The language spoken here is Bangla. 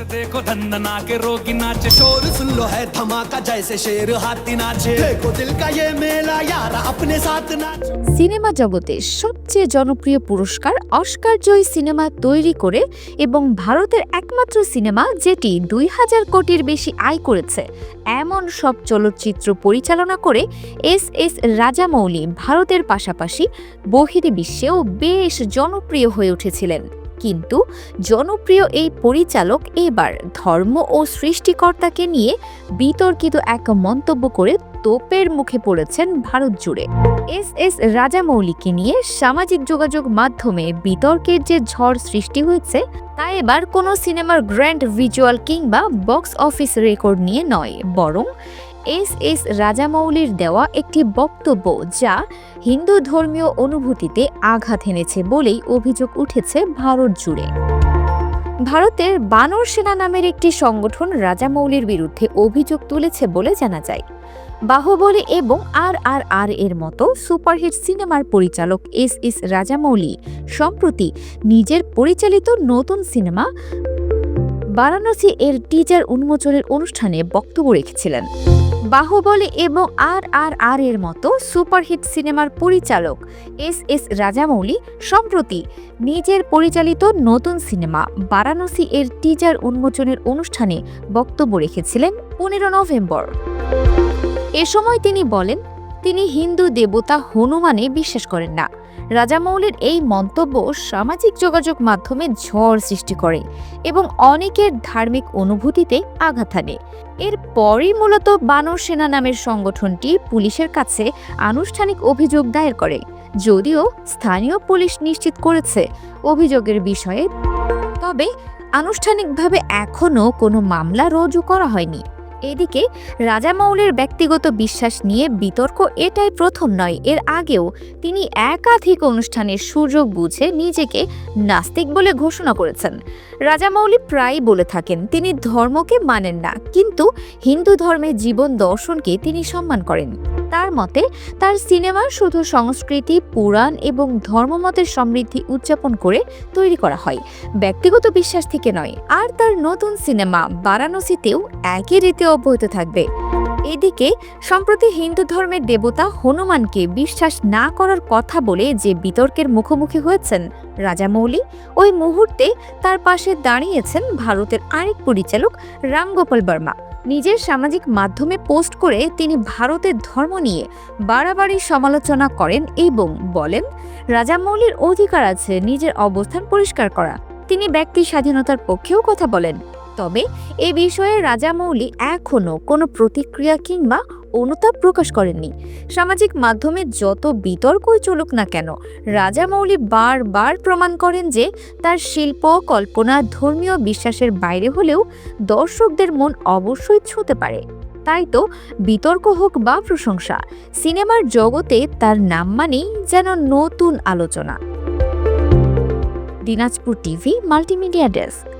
देखो धंधना के रोगी नाचे शोर सुन लो है धमाका जैसे शेर हाथी नाचे देखो दिल का ये मेला यार अपने साथ नाचो সিনেমা জগতে সবচেয়ে জনপ্রিয় পুরস্কার অস্কার জয়ী সিনেমা তৈরি করে এবং ভারতের একমাত্র সিনেমা যেটি দুই হাজার কোটির বেশি আয় করেছে এমন সব চলচ্চিত্র পরিচালনা করে এস এস রাজামৌলি ভারতের পাশাপাশি বহিরে বিশ্বেও বেশ জনপ্রিয় হয়ে উঠেছিলেন কিন্তু জনপ্রিয় এই পরিচালক এবার ধর্ম ও সৃষ্টিকর্তাকে নিয়ে বিতর্কিত এক মন্তব্য করে তোপের মুখে পড়েছেন ভারত জুড়ে। এস এস রাজামৌলিকে নিয়ে সামাজিক যোগাযোগ মাধ্যমে বিতর্কের যে ঝড় সৃষ্টি হয়েছে, তা এবার কোনো সিনেমার গ্র্যান্ড ভিজুয়াল কিংবা বক্স অফিস রেকর্ড নিয়ে নয়, বরং এস এস রাজামৌলির দেওয়া একটি বক্তব্য যা হিন্দু ধর্মীয় অনুভূতিতে আঘাত এনেছে বলেই অভিযোগ উঠেছে ভারত জুড়ে। ভারতের বানর সেনা নামের একটি সংগঠন রাজামৌলির বিরুদ্ধে অভিযোগ তুলেছে বলে জানা যায়। বাহুবলী এবং আর আর আর এর মতো সুপারহিট সিনেমার পরিচালক এস এস রাজামৌলি সম্প্রতি নিজের পরিচালিত নতুন সিনেমা বারাণসী এর টিজার উন্মোচনের অনুষ্ঠানে বক্তব্য রেখেছিলেন। বাহুবলী এবং আর আর আর এর মতো সুপারহিট সিনেমার পরিচালক এস এস রাজামৌলি সম্প্রতি নিজের পরিচালিত নতুন সিনেমা বারাণসী এর টিজার উন্মোচনের অনুষ্ঠানে বক্তব্য রেখেছিলেন পনেরো নভেম্বর। এ সময় তিনি বলেন তিনি হিন্দু দেবতা হনুমানে বিশ্বাস করেন না। রাজামৌলির এই মন্তব্য সামাজিক যোগাযোগ মাধ্যমে ঝড় সৃষ্টি করে এবং অনেকের ধার্মিক অনুভূতিতে আঘাত আনে এরপরই মূলত বানর সেনা নামের সংগঠনটি পুলিশের কাছে আনুষ্ঠানিক অভিযোগ দায়ের করে। যদিও স্থানীয় পুলিশ নিশ্চিত করেছে অভিযোগের বিষয়ে, তবে আনুষ্ঠানিকভাবে এখনও কোনো মামলা রুজু করা হয়নি। এদিকে রাজামৌলির ব্যক্তিগত বিশ্বাস নিয়ে বিতর্ক এটাই প্রথম নয়, এর আগেও তিনি একাধিক অনুষ্ঠানের সুযোগ বুঝে নিজেকে নাস্তিক বলে ঘোষণা করেছেন। রাজামৌলি প্রায় বলে থাকেন, তিনি ধর্মকে মানেন না, কিন্তু হিন্দু ধর্মের জীবন দর্শনকে তিনি সম্মান করেন। তার মতে, তার সিনেমা শুধু সংস্কৃতি, পুরাণ এবং ধর্মমতের সমৃদ্ধি উদযাপন করে তৈরি করা হয়। ব্যক্তিগত বিশ্বাস থেকে নয়, আর তার নতুন সিনেমা বারাণসীতেও একই রীতি অব্যাহত থাকবে। এদিকে, সম্প্রতি হিন্দু ধর্মের দেবতা হনুমানকে বিশ্বাস না করার কথা বলে যে বিতর্কের মুখোমুখি হয়েছেন রাজামৌলি ওই মুহূর্তে তার পাশে দাঁড়িয়েছেন ভারতের আরেক পরিচালক রামগোপাল বর্মা। নিজের সামাজিক মাধ্যমে পোস্ট করে তিনি ভারতের ধর্ম নিয়ে বাড়াবাড়ি সমালোচনা করেন এবং বলেন রাজামৌলির অধিকার আছে, নিজের অবস্থান পরিষ্কার করা। তিনি ব্যক্তি স্বাধীনতার পক্ষেও কথা বলেন। তবে এ বিষয়ে রাজামৌলি এখনও কোনো প্রতিক্রিয়া কিংবা অনুতাপ প্রকাশ করেননি। সামাজিক মাধ্যমে যত বিতর্কই চলুক না কেন রাজামৌলি বারবার প্রমাণ করেন যে তার শিল্প, কল্পনা, ধর্মীয় বিশ্বাসের বাইরে হলেও দর্শকদের মন অবশ্যই ছুঁতে পারে। তাই তো বিতর্ক হোক বা প্রশংসা, সিনেমার জগতে তার নাম মানেই যেন নতুন আলোচনা। Dinajpur TV, multimedia desk.